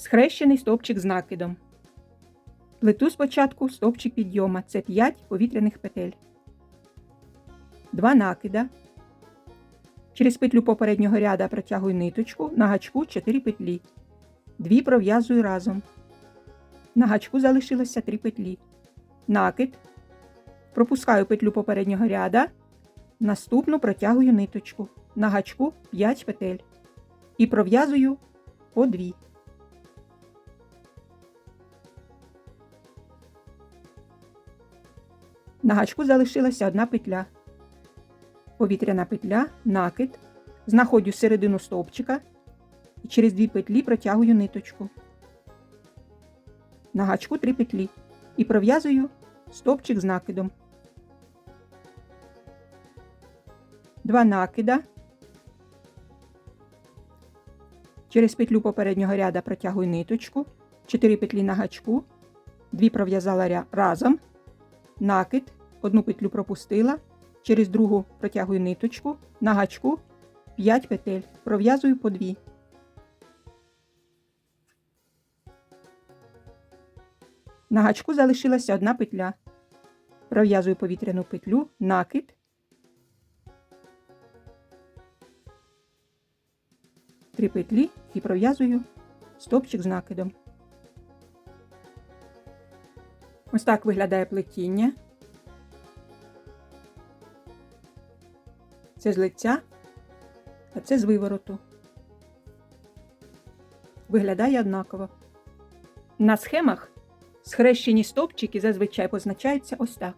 Схрещений стовпчик з накидом. Плету спочатку стовпчик підйома. Це 5 повітряних петель. 2 накида. Через петлю попереднього ряда протягую ниточку, на гачку 4 петлі. 2 пров'язую разом. На гачку залишилося 3 петлі. Накид. Пропускаю петлю попереднього ряда. Наступну протягую ниточку. На гачку 5 петель. І пров'язую по 2. На гачку залишилася одна петля. Повітряна петля, накид. Знаходжу середину стовпчика і через дві петлі протягую ниточку. На гачку три петлі і пров'язую стовпчик з накидом. Два накида. Через петлю попереднього ряда протягую ниточку, 4 петлі на гачку, 2 пров'язала разом, накид, одну петлю пропустила, через другу протягую ниточку, на гачку 5 петель, пров'язую по 2. На гачку залишилася одна петля. Пров'язую повітряну петлю, накид, три петлі і пров'язую стовпчик з накидом. Ось так виглядає плетіння. Це з лиця, а це з вивороту. Виглядає однаково. На схемах схрещені стовпчики зазвичай позначаються ось так.